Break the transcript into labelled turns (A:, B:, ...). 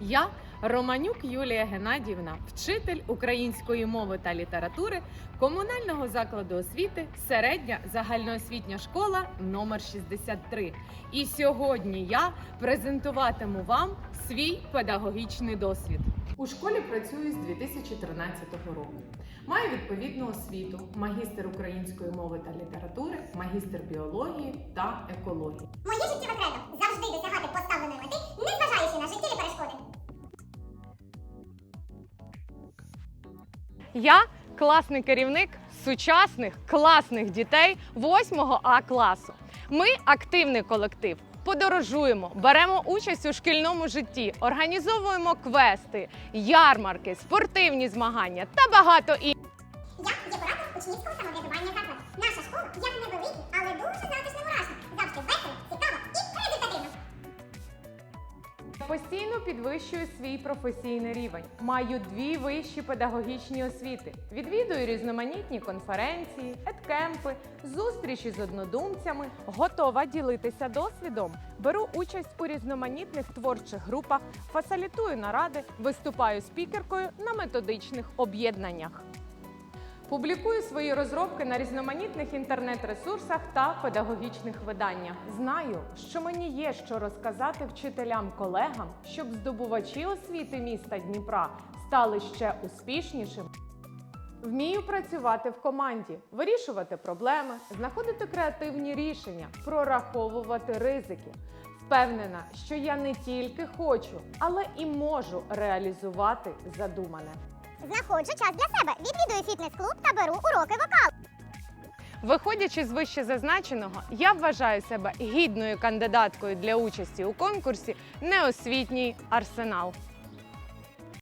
A: Я Романюк Юлія Геннадіївна, вчитель української мови та літератури комунального закладу освіти середня загальноосвітня школа номер 63. І сьогодні я презентуватиму вам свій педагогічний досвід. У школі працюю з 2013 року. Маю відповідну освіту: магістр української мови та літератури, магістр біології та екології.
B: Моє життєве кредо завжди досягати
A: Я класний керівник сучасних класних дітей 8 А класу. Ми активний колектив. Подорожуємо, беремо участь у шкільному житті, організовуємо квести, ярмарки, спортивні змагання та багато інших.
B: Я є куратор учнівського самоврядування заклад. Наша школа як невеликий,
A: Постійно підвищую свій професійний рівень. Маю дві вищі педагогічні освіти. Відвідую різноманітні конференції, еткемпи, зустрічі з однодумцями. Готова ділитися досвідом. Беру участь у різноманітних творчих групах, фасилітую наради, виступаю спікеркою на методичних об'єднаннях. Публікую свої розробки на різноманітних інтернет-ресурсах та педагогічних виданнях. Знаю, що мені є що розказати вчителям-колегам, щоб здобувачі освіти міста Дніпра стали ще успішнішими. Вмію працювати в команді, вирішувати проблеми, знаходити креативні рішення, прораховувати ризики. Впевнена, що я не тільки хочу, але і можу реалізувати задумане.
B: Знаходжу час для себе, відвідую фітнес-клуб та беру уроки вокалу.
A: Виходячи з вище зазначеного, я вважаю себе гідною кандидаткою для участі у конкурсі Неосвітній арсенал.